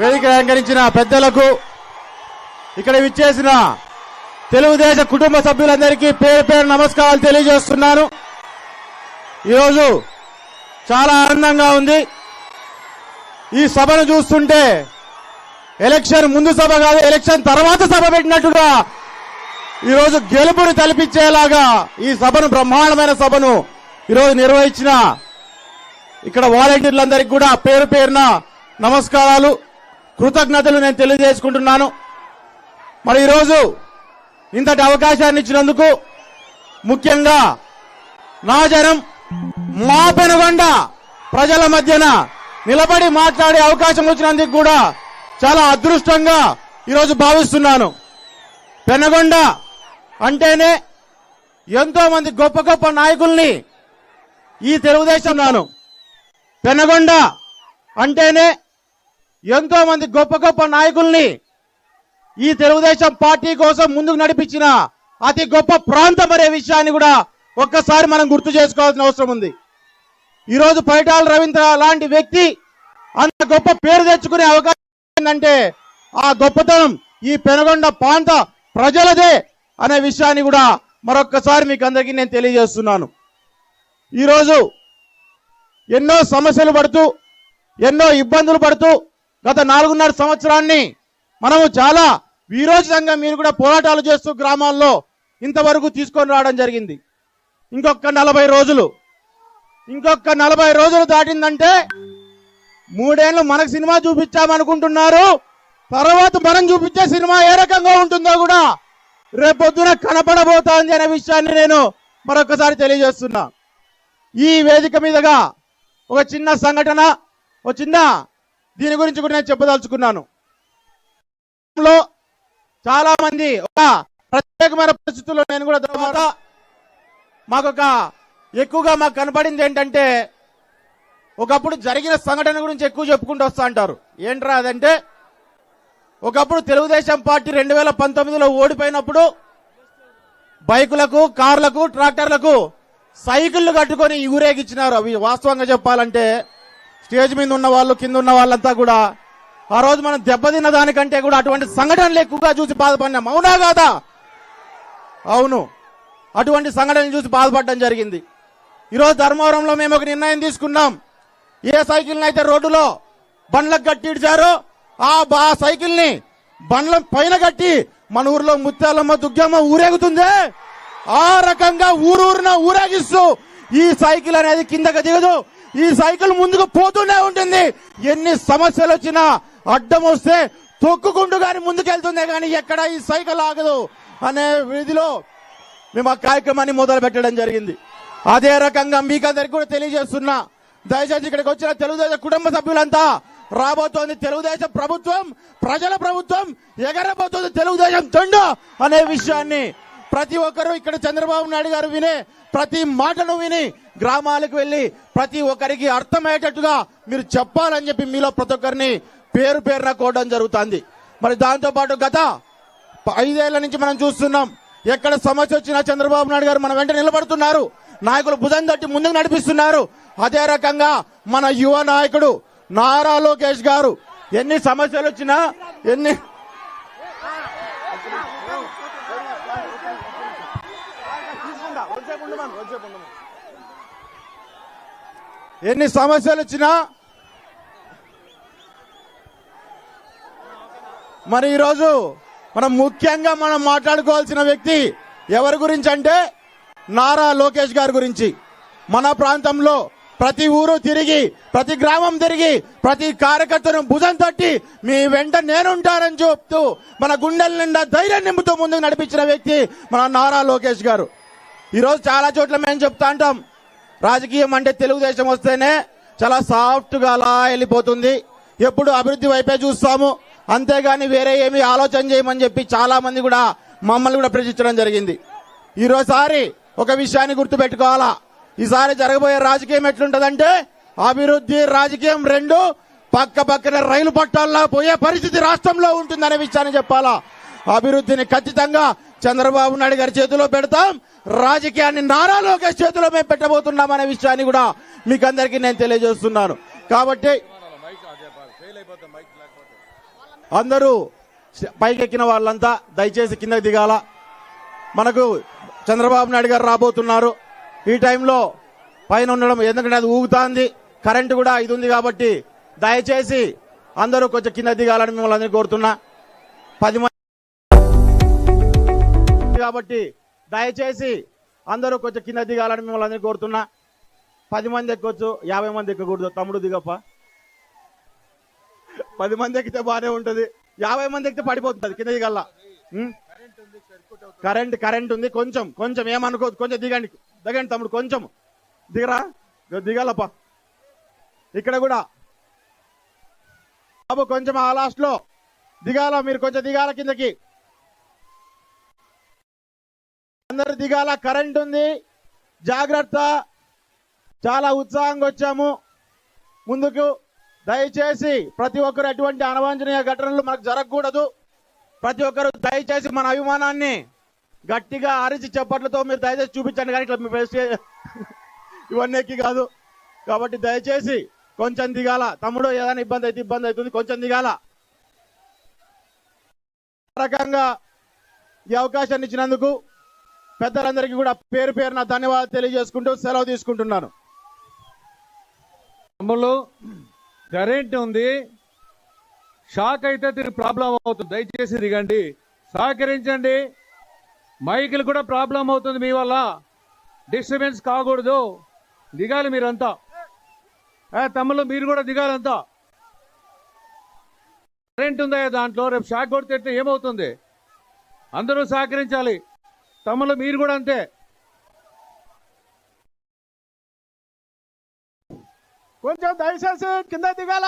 వేదిక అలంకరించిన పెద్దలకు ఇక్కడ విచ్చేసిన తెలుగుదేశం కుటుంబ సభ్యులందరికీ పేరు పేరు నమస్కారాలు తెలియజేస్తున్నాను. ఈరోజు చాలా ఆనందంగా ఉంది. ఈ సభను చూస్తుంటే ఎలక్షన్ ముందు సభ కాదు ఎలక్షన్ తర్వాత సభ పెట్టినట్టుగా ఈరోజు గెలుపుని తలపించేలాగా ఈ సభను బ్రహ్మాండమైన సభను ఈరోజు నిర్వహించిన ఇక్కడ వాలంటీర్లందరికీ కూడా పేరు పేరున నమస్కారాలు. కృతజ్ఞతలు నేను తెలియజేసుకుంటున్నాను. మరి ఈరోజు ఇంతటి అవకాశాన్ని ఇచ్చినందుకు ముఖ్యంగా నా జనం మా పెనుగొండ ప్రజల మధ్యన నిలబడి మాట్లాడే అవకాశం వచ్చినందుకు కూడా చాలా అదృష్టంగా ఈరోజు భావిస్తున్నాను. పెనగొండ అంటేనే ఎంతో మంది గొప్ప గొప్ప నాయకుల్ని ఈ తెలుగుదేశం నాను. పెనగొండ అంటేనే ఎంతో మంది గొప్ప గొప్ప నాయకుల్ని ఈ తెలుగుదేశం పార్టీ కోసం ముందుకు నడిపించిన అతి గొప్ప ప్రాంతం అనే విషయాన్ని కూడా ఒక్కసారి మనం గుర్తు చేసుకోవాల్సిన అవసరం ఉంది. ఈరోజు పైటాల రవీంద్ర లాంటి వ్యక్తి అంత గొప్ప పేరు తెచ్చుకునే అవకాశం ఏంటంటే ఆ గొప్పతనం ఈ పెనగొండ ప్రాంత ప్రజలదే అనే విషయాన్ని కూడా మరొక్కసారి మీకు అందరికీ నేను తెలియజేస్తున్నాను. ఈరోజు ఎన్నో సమస్యలు పడుతూ ఎన్నో ఇబ్బందులు పడుతూ గత నాలుగున్నర సంవత్సరాన్ని మనము చాలా వీరోచితంగా మీరు కూడా పోరాటాలు చేస్తూ గ్రామాల్లో ఇంతవరకు తీసుకొని రావడం జరిగింది. ఇంకొక నలభై రోజులు. ఇంకొక నలభై రోజులు దాటిందంటే మూడేళ్ళు మనకు సినిమా చూపించామనుకుంటున్నారు. తర్వాత మనం చూపించే సినిమా ఏ రకంగా ఉంటుందో కూడా రేపొద్దున కనపడబోతోంది అనే విషయాన్ని నేను మరొకసారి తెలియజేస్తున్నా. ఈ వేదిక మీదుగా ఒక చిన్న సంఘటన ఒక చిన్న దీని గురించి కూడా నేను చెప్పదలుచుకున్నాను. లో చాలా మంది ఒక ప్రత్యేకమైన పరిస్థితుల్లో నేను కూడా తర్వాత మాకొక ఎక్కువగా మాకు కనపడింది ఏంటంటే ఒకప్పుడు జరిగిన సంఘటన గురించి ఎక్కువ చెప్పుకుంటూ వస్తా అంటారు. ఏంట్రా అదంటే ఒకప్పుడు తెలుగుదేశం పార్టీ రెండు వేల పంతొమ్మిదిలో ఓడిపోయినప్పుడు బైకులకు కార్లకు ట్రాక్టర్లకు సైకిళ్ళు కట్టుకొని ఊరేగించినారు. అవి వాస్తవంగా చెప్పాలంటే స్టేజ్ మీద ఉన్న వాళ్ళు కింద ఉన్న వాళ్ళంతా కూడా ఆ రోజు మనం దెబ్బతిన్న దానికంటే కూడా అటువంటి సంఘటనలు ఎక్కువగా చూసి బాధపడినాం అవునా కాదా అవును. అటువంటి సంఘటనలు చూసి బాధపడడం జరిగింది. ఈరోజు ధర్మవరంలో మేము ఒక నిర్ణయం తీసుకున్నాం. ఏ సైకిల్ని అయితే రోడ్డులో బండ్లకు కట్టి ఆ బా సైకిల్ని బండ్ల పైన కట్టి మన ఊర్లో ముత్యాలమ్మ దుగ్గమ్మ ఊరేగుతుంది? ఆ రకంగా ఊరూరున ఊరేగిస్తూ ఈ సైకిల్ అనేది కిందకు దిగదు. ఈ సైకిల్ ముందుకు పోతూనే ఉంటుంది. ఎన్ని సమస్యలు వచ్చినా అడ్డం వస్తే తొక్కుకుంటూ కానీ ముందుకెళ్తుందే కానీ ఎక్కడ ఈ సైకిల్ ఆగదు అనే విధిలో మేము ఆ కార్యక్రమాన్ని మొదలు పెట్టడం జరిగింది. అదే రకంగా మీకు అందరికి కూడా తెలియజేస్తున్నా. దయచేసి ఇక్కడికి వచ్చిన తెలుగుదేశం కుటుంబ సభ్యులంతా రాబోతోంది తెలుగుదేశం ప్రభుత్వం ప్రజల ప్రభుత్వం ఎగరబోతోంది తెలుగుదేశం తండ అనే విషయాన్ని ప్రతి ఒక్కరూ ఇక్కడ చంద్రబాబు నాయుడు గారు వినే ప్రతి మాటను విని గ్రామాలకు వెళ్ళి ప్రతి ఒక్కరికి అర్థమయ్యేటట్టుగా మీరు చెప్పాలని చెప్పి మీలో ప్రతి ఒక్కరిని పేరు పేరున కోవడం జరుగుతుంది. మరి దాంతోపాటు గత ఐదేళ్ళ నుంచి మనం చూస్తున్నాం ఎక్కడ సమస్య వచ్చినా చంద్రబాబు నాయుడు గారు మన వెంట నిలబడుతున్నారు. నాయకులు భుజం తట్టి ముందుకు నడిపిస్తున్నారు. అదే రకంగా మన యువ నాయకుడు నారా లోకేష్ గారు ఎన్ని సమస్యలు వచ్చినా ఎన్ని ఎన్ని సమస్యలు వచ్చినా? మరి ఈరోజు మనం ముఖ్యంగా మనం మాట్లాడుకోవాల్సిన వ్యక్తి ఎవరి గురించి అంటే నారా లోకేష్ గారి గురించి. మన ప్రాంతంలో ప్రతి ఊరు తిరిగి ప్రతి గ్రామం తిరిగి ప్రతి కార్యకర్తను భుజం తట్టి మీ వెంట నేనుంటానని చెప్తూ మన గుండెల నిండా ధైర్యం నింపుతూ ముందుకు నడిపించిన వ్యక్తి మన నారా లోకేష్ గారు. ఈరోజు చాలా చోట్ల మేము చెప్తా అంటాం రాజకీయం అంటే తెలుగుదేశం వస్తేనే చాలా సాఫ్ట్గా అలా వెళ్ళిపోతుంది. ఎప్పుడు అభివృద్ధి వైపే చూస్తాము. అంతేగాని వేరే ఏమి ఆలోచన చేయమని చెప్పి చాలా మంది కూడా మమ్మల్ని కూడా ప్రశ్నించడం జరిగింది. ఈరోజుసారి ఒక విషయాన్ని గుర్తుపెట్టుకోవాలా? ఈసారి జరగబోయే రాజకీయం ఎట్లుంటదంటే అభివృద్ధి రాజకీయం రెండు పక్క పక్కన రైలు పట్టాల్లో పోయే పరిస్థితి రాష్ట్రంలో ఉంటుందనే విషయాన్ని చెప్పాలా? అభివృద్ధిని ఖచ్చితంగా చంద్రబాబు నాయుడు గారి చేతిలో పెడతాం. రాజకీయాన్ని నారా లోకేష్ చేతిలో మేము పెట్టబోతున్నాం అనే విషయాన్ని కూడా మీకు అందరికీ నేను తెలియజేస్తున్నాను. కాబట్టి అందరూ పైకెక్కిన వాళ్ళంతా దయచేసి కిందకి దిగాల. మనకు చంద్రబాబు నాయుడు గారు రాబోతున్నారు. ఈ టైంలో పైన ఉండడం ఎందుకంటే అది ఊగుతాంది. కరెంటు కూడా ఇది ఉంది కాబట్టి దయచేసి అందరూ కొంచెం కింద దిగాలని మిమ్మల్ని అందరినీ కోరుతున్నా. పది మంది కాబట్టి దయచేసి అందరూ కొంచెం కింద దిగాలని మిమ్మల్ని అందరినీ కోరుతున్నా. పది మంది ఎక్కొచ్చు యాభై మంది ఎక్కకూడదు. తమ్ముడు దిగప్ప. పది మంది ఎక్కితే బాగానే ఉంటుంది. యాభై మంది ఎక్కితే పడిపోతుంది కింద దిగల్లా. కరెంట్ కరెంట్ ఉంది. కొంచెం కొంచెం ఏమనుకోవద్దు. కొంచెం దిగండి. దిగండి తమ్ముడు కొంచెం. దిగరా? దిగాలప్ప. ఇక్కడ కూడా. బాబు కొంచెం ఆ లాస్ట్లో. దిగాల? మీరు కొంచెం దిగాల కిందకి? అందరు దిగాల కరెంట్ ఉంది. జాగ్రత్త. చాలా ఉత్సాహంగా వచ్చాము. ముందుకు దయచేసి ప్రతి ఒక్కరు ఎటువంటి అనవాంఛనీయ ఘటనలు మనకు జరగకూడదు. ప్రతి ఒక్కరు దయచేసి మన అభిమానాన్ని గట్టిగా అరిచి చప్పట్లతో మీరు దయచేసి చూపించండి కానీ ఇట్లా మీ ఫేస్ ఇవన్నీ ఎక్కి కాదు. కాబట్టి దయచేసి కొంచెం దిగాల. తమ్ముడు ఏదైనా ఇబ్బంది అయితే ఇబ్బంది అవుతుంది. కొంచెం దిగాల. రకంగా ఈ అవకాశాన్ని ఇచ్చినందుకు పెద్దలందరికీ కూడా పేరు పేరున ధన్యవాదాలు తెలియజేసుకుంటూ సెలవు తీసుకుంటున్నాను. తమ్ముళ్ళు కరెంట్ ఉంది. షాక్ అయితే తిరిగి ప్రాబ్లం అవుతుంది. దయచేసి దిగండి. సహకరించండి. మైకులు కూడా ప్రాబ్లం అవుతుంది మీ వల్ల. డిస్టర్బెన్స్ కాకూడదు. దిగాలి మీరంతా. తమ్ముళ్ళు మీరు కూడా దిగాలంతా కరెంట్ ఉందా దాంట్లో? రేపు షాక్ కొడితే ఏమవుతుంది? అందరూ సహకరించాలి. తమ్ముళ్ళు మీరు కూడా అంతే. కొంచెం దయచేసి కింద దిగాల?